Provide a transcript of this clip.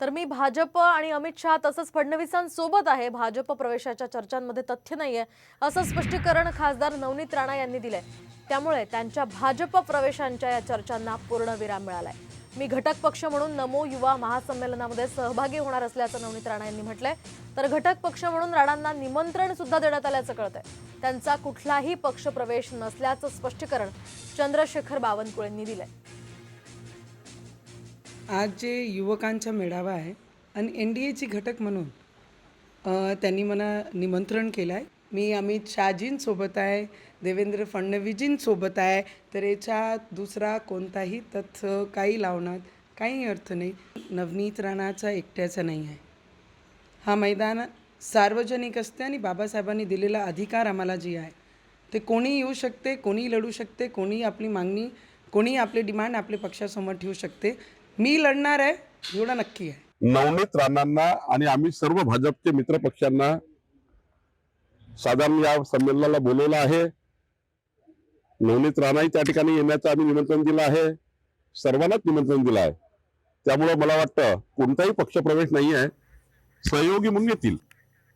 तर मी भाजप आणि अमित शहा तसंच फडणवीसांसोबत आहे. भाजप प्रवेशाच्या चर्चांमध्ये तथ्य नाहीये असं स्पष्टीकरण खासदार नवनीत राणा यांनी दिलंय. त्यामुळे त्यांच्या भाजप प्रवेशांच्या या चर्चांना पूर्णविराम मिळालाय. मी घटक पक्ष म्हणून नमो युवा महासंमेलनामध्ये सहभागी होणार असल्याचं नवनीत राणा यांनी म्हटलंय. तर घटक पक्ष म्हणून राणांना निमंत्रण सुद्धा देण्यात आल्याचं कळतंय. त्यांचा कुठलाही पक्ष प्रवेश नसल्याचं स्पष्टीकरण चंद्रशेखर बावनकुळेंनी दिलंय. आज जे युवकांचा मेळावा आहे आणि एन डी एची घटक म्हणून त्यांनी मला निमंत्रण केलं आहे मी अमित शहाजींसोबत आहे देवेंद्र फडणवीसजींसोबत आहे तर याच्यात दुसरा कोणताही तथ्य काही लावण्यात काही अर्थ नाही. नवनीत राणाचा एकट्याचा नाही आहे. हा मैदान सार्वजनिक असते आणि बाबासाहेबांनी दिलेला अधिकार आम्हाला जी आहे ते कोणी येऊ शकते कोणी लढू शकते कोणी आपली मागणी कोणी आपले डिमांड आपल्या पक्षासमोर ठेवू शकते मी लढणार आहे एवढं नक्की आहे. नवनीत राणांना आणि आम्ही सर्व भाजपचे मित्र पक्षांना साधारण या संमेलनाला बोलवलं आहे. नवनीत राणाही त्या ठिकाणी येण्याचं आम्ही निमंत्रण दिलं आहे. सर्वांनाच निमंत्रण दिलं आहे. त्यामुळे मला वाटतं कोणताही पक्षप्रवेश नाही आहे सहयोगी म्हणून येतील.